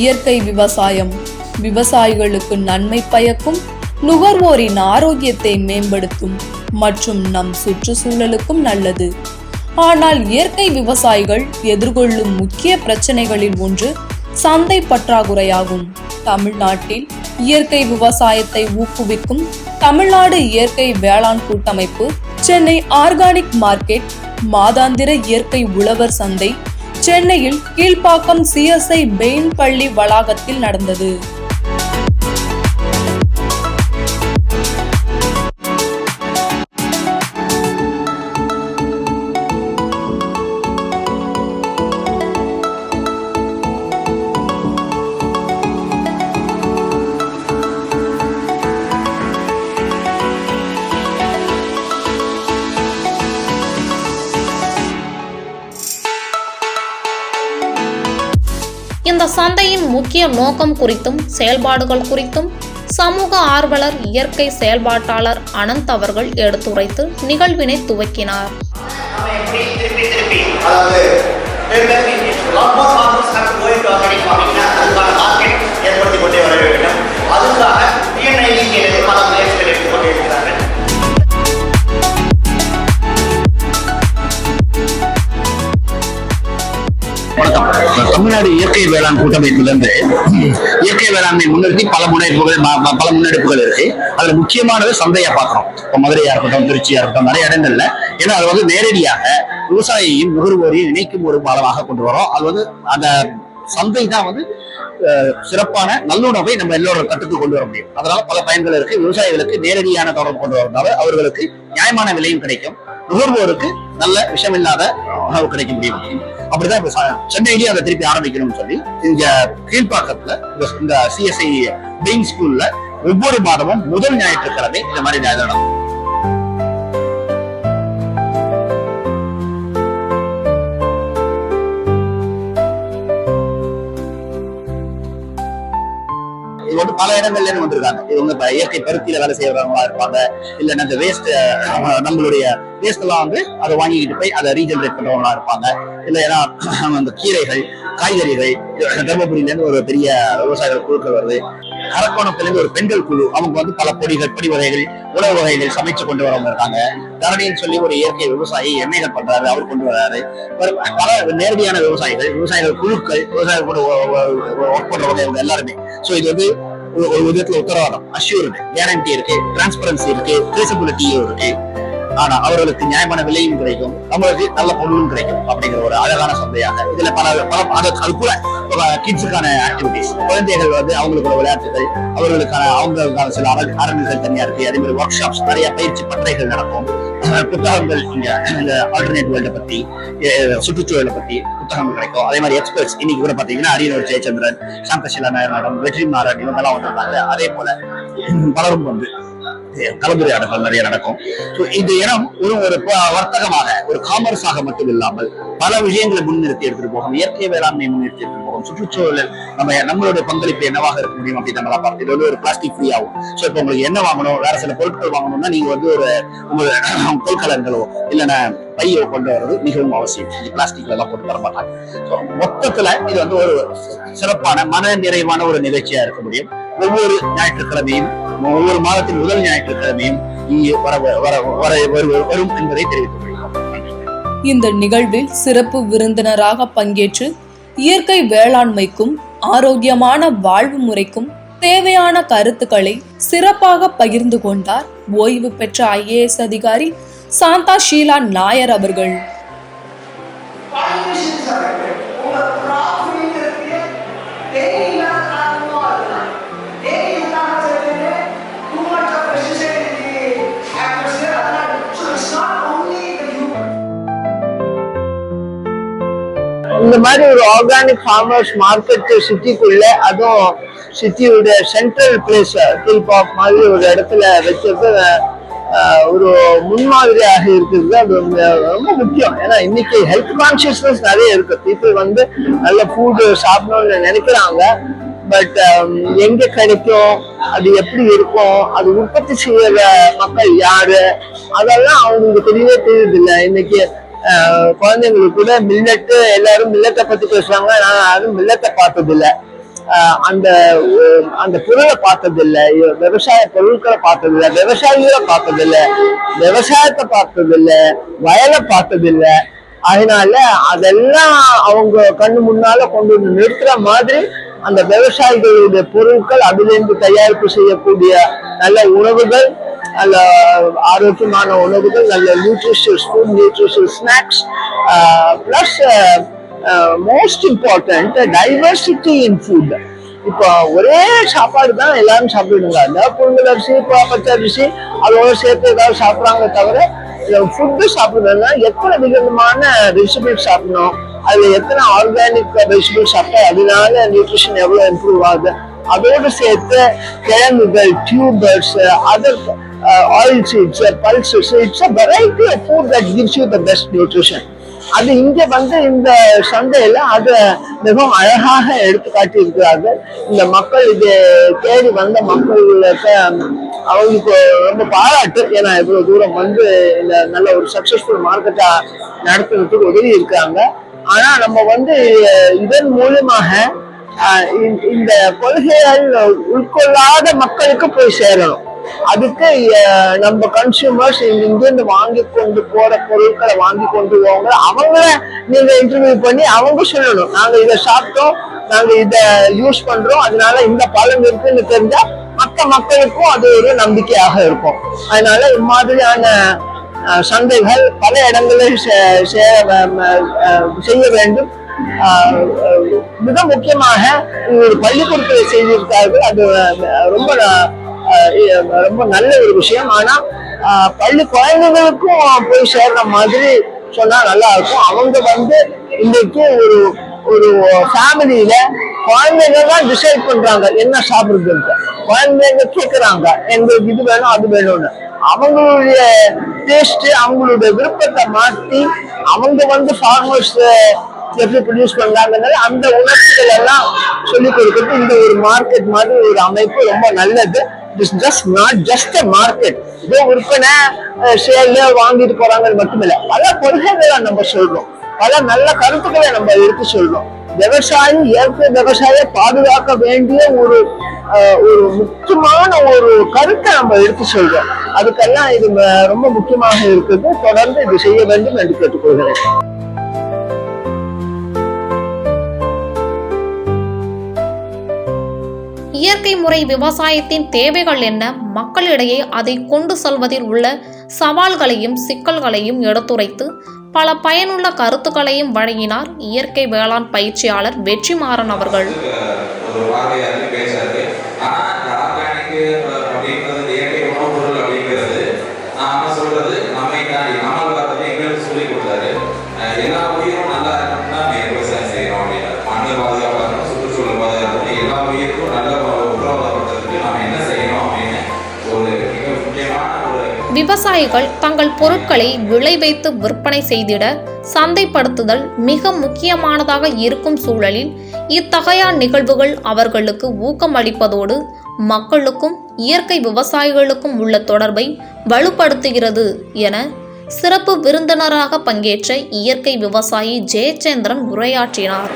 இயற்கை விவசாயம். விவசாயிகளுக்கு நன்மை பயக்கும் நுகர்வோரின் ஆரோக்கியத்தை மேம்படுத்தும் மற்றும் நம் சுற்றுச்சூழலுக்கும் நல்லது. ஆனால் இயற்கை விவசாயிகள் எதிர்கொள்ளும் முக்கிய பிரச்சனைகளில் ஒன்று சந்தை பற்றாக்குறையாகும். தமிழ்நாட்டில் இயற்கை விவசாயத்தை ஊக்குவிக்கும் தமிழ்நாடு இயற்கை வேளாண் கூட்டமைப்பு சென்னை ஆர்கானிக் மார்க்கெட் மாதாந்திர இயற்கை உழவர் சந்தை சென்னையில் கீழ்ப்பாக்கம் சிஎஸ்ஐ பெயின் பள்ளி வளாகத்தில் நடந்தது. சந்தையின் முக்கிய நோக்கம் குறித்தும் செயல்பாடுகள் குறித்தும் சமூக ஆர்வலர் இயற்கை செயல்பாட்டாளர் அனந்த் அவர்கள் எடுத்துரைத்து நிகழ்வினை துவக்கினார். தமிழ்நாடு இயற்கை வேளாண் கூட்டமைப்பிலிருந்து இயற்கை வேளாண்மை முன்னிறுத்தி பல முன்னெடுப்புகள் பல முன்னெடுப்புகள் இருக்கு. அதுல முக்கியமானது சந்தையா பாக்குறோம் இப்போ மதுரையா இருக்கட்டும் திருச்சியா இருக்கட்டும் நிறைய இடங்கள்ல. ஏன்னா அது வந்து நேரடியாக விவசாயியையும் நுகர்வோரையும் இணைக்கும் ஒரு பாலமாக கொண்டு வரோம் அது வந்து அந்த சந்தை தான் வந்து சிறப்பான நல்லுணவை நம்ம எல்லோரும் கட்டுக்கு கொண்டு வர முடியும். அதனால பல பயன்கள் இருக்கு. விவசாயிகளுக்கு நேரடியான தொடர்பு கொண்டு வரதுனால அவர்களுக்கு நியாயமான விலையும் கிடைக்கும். நுகர்வோருக்கு நல்ல விஷமில்லாத உணவு கிடைக்க முடியும். அப்படிதான் இப்ப சென்னையிலேயே அதை திருப்பி ஆரம்பிக்கணும்னு சொல்லி இங்க கீழ்ப்பாக்கத்துல இந்த- சிஎஸ்ஐ பெயின் ஸ்கூல்ல ஒவ்வொரு மாதமும் முதல் ஞாயிற்றுக்கிழமை இந்த மாதிரி நடக்கும். பல இடங்கள்ல இருந்து வந்திருக்காங்க. இவங்க இப்ப இயற்கை பருத்தியில வேலை செய்யறவங்களா இருப்பாங்க. இல்லைன்னா இந்த வேஸ்ட் நம்மளுடைய வேஸ்ட் எல்லாம் வந்து அதை வாங்கிக்கிட்டு போய் அதை ரீஜென்ரேட் பண்றவங்களா இருப்பாங்க. இல்ல ஏன்னா அந்த கீரைகள் காய்கறிகள் தர்மபுரியில இருந்து ஒரு பெரிய விவசாயிகள் குழுக்கள் வருது. அரக்கோணத்திலிருந்து ஒரு பெண்கள் குழு. அவங்க வந்து பல பொடிகள் பொடி வகைகள் உணவு வகைகள் சமைச்சு கொண்டு வரவங்க இருக்காங்க. தரணின்னு சொல்லி ஒரு இயற்கை விவசாயி எண்ணெய்கள் பண்றாரு. அவர் கொண்டு வராரு. பல நேரடியான விவசாயிகள் விவசாயிகள் குழுக்கள் விவசாயிகள் கூட ஒர்க் பண்றவங்க இவங்க எல்லாருமே. சோ இது வந்து ஒரு விதத்துல உத்தரவாதம். அஷ்யூர்டு கேரண்டி இருக்கு. டிரான்ஸ்பரன்சி இருக்கு. ட்ரேசபிலிட்டியும் இருக்கு. ஆனா அவர்களுக்கு நியாயமான விலையும் கிடைக்கும் நம்மளுக்கு நல்ல பொருளும் கிடைக்கும் அப்படிங்கிற ஒரு அழகான சந்தையாக. இதுல பல பல அது கூட கிட்ஸுக்கான ஆக்டிவிட்டிஸ் குழந்தைகள் வந்து அவங்களுக்குள்ள விளையாட்டுகள் அவர்களுக்கான அவங்களுக்கான சில அரங்கு அரங்குகள் தனியா இருக்கு. அதே மாதிரி ஒர்க் ஷாப்ஸ் நிறைய பயிற்சி பட்டறைகள் நடக்கும். புத்தகங்கள் இங்க இந்த ஆல்டர்னேட் வேர்ல்ட பத்தி அஹ் சுற்றுச்சூழலை பத்தி புத்தகங்கள் கிடைக்கும். அதே மாதிரி எக்ஸ்பர்ட்ஸ் இன்னைக்கு கூட பாத்தீங்கன்னா அரியலூர் ஜெயச்சந்திரன் சாந்தசிலா நாயர் மேடம் வெற்றி மாறன் இவங்க எல்லாம் வந்திருந்தாங்க அதே போல பலரும் வந்து கலந்துரையாடல்கள் நிறைய நடக்கும். இந்த இடம் ஒரு ஒரு வர்த்தகமாக ஒரு காமர்ஸாக மட்டும் இல்லாமல் பல விஷயங்களை முன்னிறுத்தி எடுத்துட்டு போகும். இயற்கை வேளாண்மை முன்னிறுத்தி எடுத்துட்டு போகும். சுற்றுச்சூழல் நம்ம நம்மளுடைய பங்களிப்பு என்னவாக இருக்க முடியும் அப்படின்னு நம்ம பார்த்து இது வந்து ஒரு பிளாஸ்டிக் ஃப்ரீ ஆகும். ஸோ இப்போ உங்களுக்கு என்ன வாங்கணும் வேற சில பொருட்கள் வாங்கணும்னா நீங்க வந்து ஒரு உங்க கொள்கலன்களோ இல்லைன்னா பையோ கொண்டு வர்றது மிகவும் அவசியம். இது பிளாஸ்டிக்ல எல்லாம் போட்டு தர மாட்டாங்க. ஸோ மொத்தத்துல இது வந்து ஒரு சிறப்பான மன நிறைவான ஒரு நிகழ்ச்சியா இருக்க முடியும். ஒவ்வொரு ஞாயிற்றுக்கிழமையும் ஒவ்வொரு மாதத்தின் முதல் ஞாயிற்றுக்கிழமையும் இங்கே வர வர வர வரு- வரும் என்பதை தெரிவித்துக். இந்த நிகழ்வில் சிறப்பு விருந்தினராக பங்கேற்று இயற்கை வேளாண்மைக்கும் ஆரோக்கியமான வாழ்வு முறைக்கும் தேவையான கருத்துக்களை சிறப்பாக பகிர்ந்து கொண்டார் ஓய்வு பெற்ற ஐஏஎஸ் அதிகாரி சாந்தா ஷீலா நாயர் அவர்கள். இந்த மாதிரி ஒரு ஆர்கானிக் ஃபார்மர்ஸ் மார்க்கெட் சிட்டிக்குள்ள அதுவும் சிட்டியோட சென்ட்ரல் பிளேஸ் கீழ்பாக் மாதிரி ஒரு இடத்துல வச்சிருக்க ஒரு முன்மாதிரியாக இருக்கிறது அது ரொம்ப ரொம்ப முக்கியம். ஏன்னா இன்னைக்கு ஹெல்த் கான்சியஸ்னஸ் நிறைய இருக்கு. பீப்புள் வந்து நல்ல ஃபுட்டு சாப்பிடணும்னு நினைக்கிறாங்க. பட் um, எங்க கிடைக்கும்? அது எப்படி இருக்கும்? அது உற்பத்தி செய்யற மக்கள் யாரு? அதெல்லாம் அவங்களுக்கு தெரியவே தெரியுது இல்லை. இன்னைக்கு குழந்தைங்களுக்கு கூட மில்லட்டு எல்லாரும் மில்லத்தை பத்தி பேசுவாங்க நான் யாரும் மில்லத்தை பார்த்ததில்ல. அந்த அந்த பொருளை பார்த்ததில்ல. விவசாய பொருட்களை பார்த்ததில்ல. விவசாயிகளை பார்த்ததில்ல. விவசாயத்தை பார்த்ததில்ல. வயலை பார்த்ததில்ல. அதனால அதெல்லாம் அவங்க கண்ணு முன்னால கொண்டு வந்து நிறுத்துற மாதிரி அந்த விவசாயிகளுடைய பொருட்கள் அதிலிருந்து தயாரிப்பு செய்யக்கூடிய நல்ல உணவுகள் நல்ல ஆரோக்கியமான உணவுகள் நல்ல nutritious food nutritious snacks plus most important diversity in food இப்போ ஒரே சாப்பாடு தான் எல்லாரும் சாப்பிடுங்க அந்த புழுங்கல் அரிசி ப- அரிசி அதோட சேர்த்து ஏதாவது சாப்பிட்றாங்க தவிர ஃபுட்டு சாப்பிடுறதுனா எத்தனை விதமான வெஜிடபிள்ஸ் சாப்பிடணும் அதுல எத்தனை ஆர்கானிக் வெஜிடபிள்ஸ் சாப்பிட்டா அதனால நியூட்ரிஷன் எவ்வளவு இம்ப்ரூவ் ஆகுது? அதோடு சேர்த்து கிழங்குகள் tubers other oil seeds pulses it's a variety of food that gives you the best nutrition அது இங்க வந்து இந்த சந்தையில அதை மிகவும் அழகாக எடுத்து காட்டியிருக்கிறார்கள். இந்த மக்கள் இது தேடி வந்த மக்களுக்கு um, அவங்களுக்கு ரொம்ப பாராட்டு. ஏன்னா இவ்வளவு தூரம் வந்து இந்த நல்ல ஒரு சக்சஸ்ஃபுல் மார்க்கெட்டா நடத்துறதுக்கு உதவி இருக்காங்க ஆனா நம்ம வந்து இதன் மூலமாக இந்த- இந்த கொள்கைகள் உட்கொள்ளாத மக்களுக்கு போய் சேரணும். அதுக்கு நம்ம கன்சியூமர்ஸ் இங்கிருந்து வாங்கி கொண்டு போற பொருட்களை வாங்கி கொண்டு போவாங்க. அவங்கள நீங்க இன்டர்வியூ பண்ணி அவங்க சொல்லணும். நாங்க இதை சாப்பிட்டோம் நாங்க இத யூஸ் பண்றோம். அதனால இந்த பழம் இருக்குன்னு தெரிஞ்சா மற்ற மக்களுக்கும் அது ஒரு நம்பிக்கையாக இருக்கும். அதனால இம்மாதிரியான சந்தைகள் பல இடங்களில் சே- சே- செய்ய வேண்டும். மிக முக்கியமாக ஒரு பள்ளிக்கூடத்தில் செய்திருக்கார்கள் அது ரொம்ப ரொம்ப நல்ல ஒரு விஷயம். ஆனா பள்ளி குழந்தைகளுக்கும் போய் சேர்ற மாதிரி சொன்னா நல்லா இருக்கும். அவங்க வந்து இன்றைக்கு ஒரு ஒரு ஃபேமிலியில குழந்தைங்க தான் டிசைட் பண்றாங்க என்ன சாப்பிடுறது குழந்தைங்க கேட்கறாங்க எங்களுக்கு இது வேணும் அது வேணும்னு. அவங்களுடைய டேஸ்ட் அவங்களுடைய விருப்பத்தை மாற்றி அவங்க வந்து ஃபார்மர்ஸ் எப்படி ப்ரொடியூஸ் பண்றாங்கனால அந்த உணர்ச்சிகள் எல்லாம் சொல்லி கொடுக்கிறது. இந்த ஒரு மார்க்கெட் மாதிரி ஒரு அமைப்பு ரொம்ப நல்லது. It's just not just a market இதோ விற்பனை ஷேர்ல வாங்கிட்டு போறாங்கன்னு மட்டுமில்ல. பல கொள்கைகளை நம்ம சொல்றோம். பல நல்ல கருத்துக்களை நம்ம எடுத்து சொல்றோம். விவசாயி இயற்கை விவசாயியை பாதுகாக்க வேண்டிய ஒரு ஒரு முக்கியமான ஒரு கருத்தை நம்ம எடுத்து சொல்றோம். அதுக்கெல்லாம் இது ரொம்ப முக்கியமாக இருக்குது. தொடர்ந்து இது செய்ய வேண்டும் என்று கேட்டுக்கொள்கிறேன். இயற்கை முறை விவசாயத்தின் தேவைகள் என்ன? மக்களிடையே அதை கொண்டு செல்வதில் உள்ள சவால்களையும் சிக்கல்களையும் எடுத்துரைத்து பல பயனுள்ள கருத்துக்களையும் வழங்கினார் இயற்கை வேளாண் பயிற்சியாளர் வெற்றிமாறன் அவர்கள். விவசாயிகள் தங்கள் பொருட்களை விளை வைத்து விற்பனை செய்திட சந்தைப்படுத்துதல் மிக முக்கியமானதாக இருக்கும் சூழலில் இத்தகைய நிகழ்வுகள் அவர்களுக்கு ஊக்கமளிப்பதோடு மக்களுக்கும் இயற்கை விவசாயிகளுக்கும் உள்ள தொடர்பை வலுப்படுத்துகிறது என சிறப்பு விருந்தினராக பங்கேற்ற இயற்கை விவசாயி ஜெயச்சந்திரன் உரையாற்றினார்.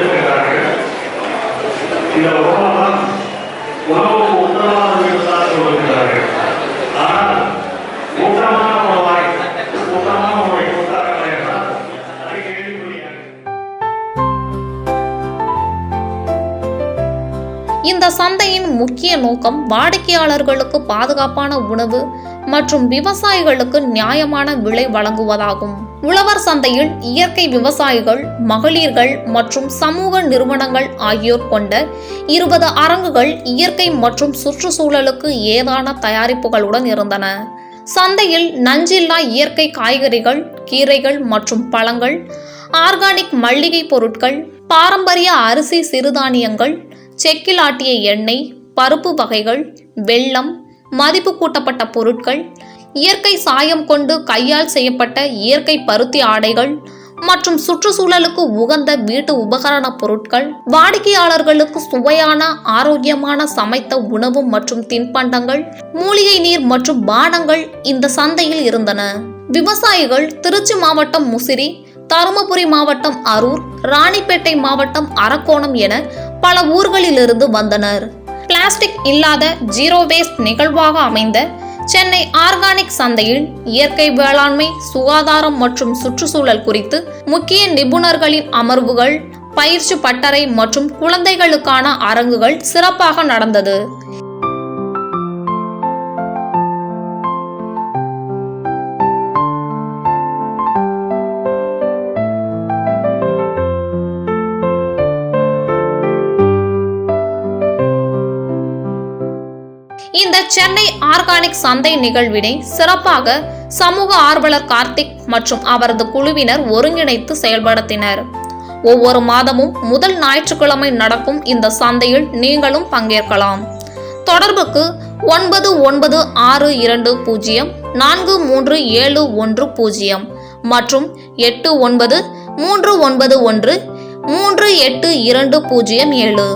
கொடுத்தார்கள் இந்த உணவுக்கு சொல்லுகிறார்கள் ஆனால் ஊட்டமான உணவாய் ஊட்டமான உணவை கொடுத்தார்கள் என்றால் இந்த சந்தையின் முக்கிய நோக்கம் வாடிக்கையாளர்களுக்கு பாதுகாப்பான உணவு மற்றும் விவசாயிகளுக்கு நியாயமான விலை வழங்குவதாகும். உழவர் சந்தையில் இயற்கை விவசாயிகள் மகளிர்கள் மற்றும் சமூக நிறுவனங்கள் ஆகியோர் கொண்ட இருபது அரங்குகள் இயற்கை மற்றும் சுற்றுச்சூழலுக்கு ஏதான தயாரிப்புகளுடன் இருந்தன. சந்தையில் நஞ்சில்லா இயற்கை காய்கறிகள் கீரைகள் மற்றும் பழங்கள் ஆர்கானிக் மல்லிகை பொருட்கள் பாரம்பரிய அரிசி சிறுதானியங்கள் செக்கில் ஆட்டிய எண்ணெய் பருப்பு வகைகள் வெள்ளம் மதிப்பு கூட்டப்பட்ட பொருட்கள் இயற்கை சாயம் கொண்டு கையால் செய்யப்பட்ட இயற்கை பருத்தி ஆடைகள் மற்றும் சுற்றுச்சூழலுக்கு உகந்த வீட்டு உபகரண பொருட்கள் வாடிக்கையாளர்களுக்கு சுவையான ஆரோக்கியமான சமைத்த உணவு மற்றும் தின்பண்டங்கள் மூலிகை நீர் மற்றும் பானங்கள் இந்த சந்தையில் இருந்தன. விவசாயிகள் திருச்சி மாவட்டம் முசிறி தருமபுரி மாவட்டம் அரூர் ராணிப்பேட்டை மாவட்டம் அரக்கோணம் என பல ஊர்களிலிருந்து வந்தனர். பிளாஸ்டிக் இல்லாத ஜீரோ வேஸ்ட் நிகழ்வாக அமைந்த சென்னை ஆர்கானிக் சந்தையில் இயற்கை வேளாண்மை சுகாதாரம் மற்றும் சுற்றுச்சூழல் குறித்து முக்கிய நிபுணர்களின் அமர்வுகள் பயிற்சி பட்டறை மற்றும் குழந்தைகளுக்கான அரங்குகள் சிறப்பாக நடந்தது. இந்த சென்னை ஆர்கானிக் சந்தை நிகழ்வினை சிறப்பாக சமூக ஆர்வலர் கார்த்திக் மற்றும் அவரது குழுவினர் ஒருங்கிணைத்து செயல்படுத்தினர். ஒவ்வொரு மாதமும் முதல் ஞாயிற்றுக்கிழமை நடக்கும் இந்த சந்தையில் நீங்களும் பங்கேற்கலாம். தொடர்புக்கு ஒன்பது ஒன்பது ஆறு இரண்டு பூஜ்ஜியம் நான்கு மூன்று ஏழு ஒன்று பூஜ்ஜியம் மற்றும் எட்டு ஒன்பது மூன்று ஒன்பது ஒன்று மூன்று எட்டு இரண்டு பூஜ்ஜியம் ஏழு.